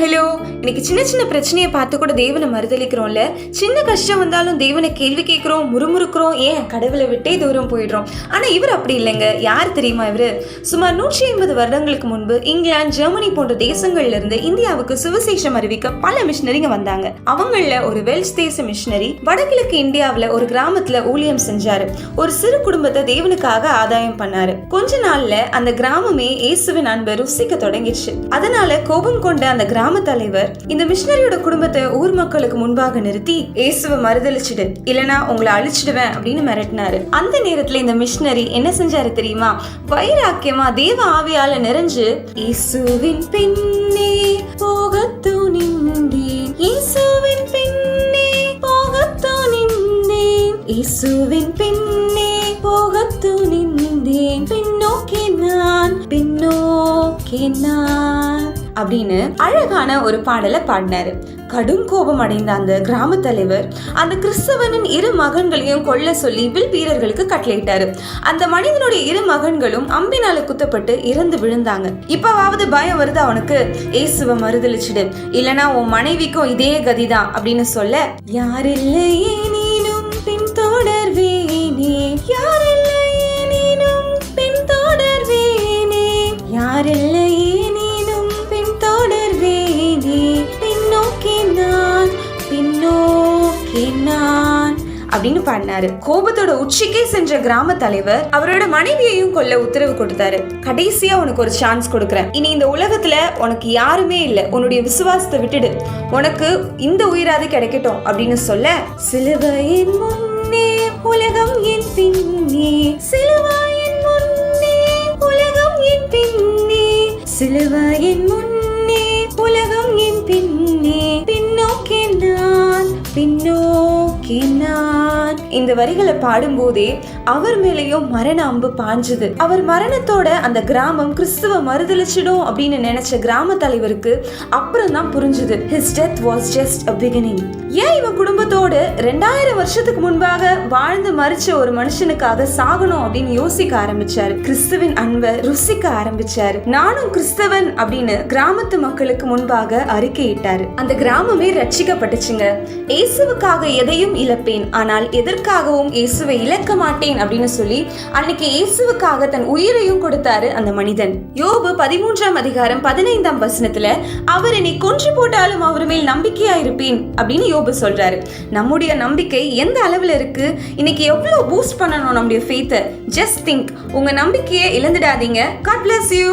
Hello இன்னைக்கு சின்ன சின்ன பிரச்சனையை பார்த்து கூட தேவனை மறுதளிக்கிறோம்ல? சின்ன கஷ்டம் வந்தாலும் தேவனை கேள்வி கேட்குறோம் முறுமுறுக்கிறோம் ஏன் கடவுளை விட்டே தூரம் போயிடுறோம்? ஆனால் இவர் அப்படி இல்லைங்க. யார் தெரியுமா இவர்? சுமார் நூற்றி ஐம்பது வருடங்களுக்கு முன்பு இங்கிலாந்து ஜெர்மனி போன்ற தேசங்கள்ல இருந்து இந்தியாவுக்கு சுவிசேஷம் அறிவிக்க பல மிஷினரிங்க வந்தாங்க. அவங்கள ஒரு வெல்ஸ் தேச மிஷினரி வடகிழக்கு இந்தியாவில் ஒரு கிராமத்தில் ஊழியம் செஞ்சாரு. ஒரு சிறு குடும்பத்தை தேவனுக்காக ஆதாயம் பண்ணாரு. கொஞ்ச நாள்ல அந்த கிராமமே இயேசுவின் அன்பை ருசிக்க தொடங்கிடுச்சு. அதனால கோபம் கொண்ட அந்த கிராம கிராம தலைவர் இந்த மிஷினரியோட குடும்பத்தை ஊர் மக்களுக்கு முன்பாக நிறுத்தி இயேசுவை மறுதளிச்சிடு இல்லனா உங்களை அழிச்சிடுவேன் அப்படின்னு மிரட்டினாரு. அந்த நேரத்துல இந்த மிஷினரி என்ன செஞ்சாரு தெரியுமா? வைராக்கியமா தேவ ஆவியால நிறைஞ்சு இயேசுவின் பின்னே போகத்து நின்றேன் இயேசுவின் பின்னே போகத்து நின்றேன் இயேசுவின் பின்னே போகத்து நின்றேன் பின்னோக்கி நான் பின்னோக்கி நான். அப்படின்னு அழகான ஒரு பாடலை பாடினாரு. கடும் கோபம் அடைந்த அந்த கிராம தலைவர் அந்த கிறிஸ்தவனின் இரு மகன்களையும் கொல்ல சொல்லி வில் வீரர்களுக்கு கட்டளையிட்டாரு. அந்த மனிதனுடைய இரு மகன்களும் அம்பினால குத்தப்பட்டு இறந்து விழுந்தாங்க. இப்பவாவது பயம் வருது அவனுக்கு ஏசுவ மறுதளிச்சிடு இல்லனா உன் மனைவிக்கும் இதே கதிதான் அப்படின்னு சொல்ல யாரில்லையே பின்னோக்கி நான் அப்படின்னு பாடினாரு. கோபத்தோட உச்சிக்கே சென்ற கிராம தலைவர் அவரோட மனைவியையும் கொல்ல உத்தரவு கொடுத்தாரு. கடைசியா உனக்கு ஒரு சான்ஸ் கொடுக்குறேன். இனி இந்த உலகத்துல உனக்கு யாருமே இல்ல. உன்னுடைய விசுவாசத்தை விட்டுடு. உனக்கு இந்த உயிராது கிடைக்கட்டும் அப்படின்னு சொல்ல சிலுவையின் முன்னே உலகம் என் பின்னே. சிலுவையின் முன்னே உலகம் என் பின்னே. சிலுவையின் முன்னே நான் பின்னோக்கி நான் இந்த வரிகளை பாடும்போதே அவர் மேலேயும் மரண அம்பு பாஞ்சுது. அவர் மரணத்தோட அந்த கிராமம் கிறிஸ்துவ மறுதளிச்சிடும் அப்படின்னு நினைச்ச கிராம தலைவருக்கு அப்புறம் தான் புரிஞ்சுது. His death was just a beginning ஏன் இவன் குடும்பத்தோடு ரெண்டாயிரம் வருஷத்துக்கு முன்பாக வாழ்ந்து மறிச்ச ஒரு மனுஷனுக்காக சாகணும் அப்படின்னு யோசிக்க ஆரம்பிச்சாரு. கிறிஸ்துவின் அன்பை ருசிக்க ஆரம்பிச்சாரு. நானும் கிறிஸ்தவன் அப்படின்னு கிராமத்து மக்களுக்கு முன்பாக அறிக்கையிட்டார். அந்த கிராமமே ரட்சிக்கப்பட்டுச்சுங்க. இயேசுவுக்காக எதையும் இழப்பேன். ஆனால் எதற்காகவும் இயேசுவை இழக்க மாட்டேன் அப்படின்னு சொல்லி அன்னைக்கு இயேசுவுக்காக தன் உயிரையும் கொடுத்தாரு அந்த மனிதன். யோபு பதிமூன்றாம் அதிகாரம் பதினைந்தாம் வசனத்துல அவர் என்னை கொன்று போட்டாலும் அவர் மேல் நம்பிக்கையா இருப்பேன் அப்படின்னு யோபு சொல்றாரு. நம்முடைய நம்பிக்கை எந்த அளவுல இருக்கு? இன்னைக்கு எவ்வளவு பூஸ்ட் பண்ணணும் நம்முடைய ஃபேத்தை ஜஸ்ட் திங்க் உங்க நம்பிக்கையை இழந்துடாதீங்க. God bless you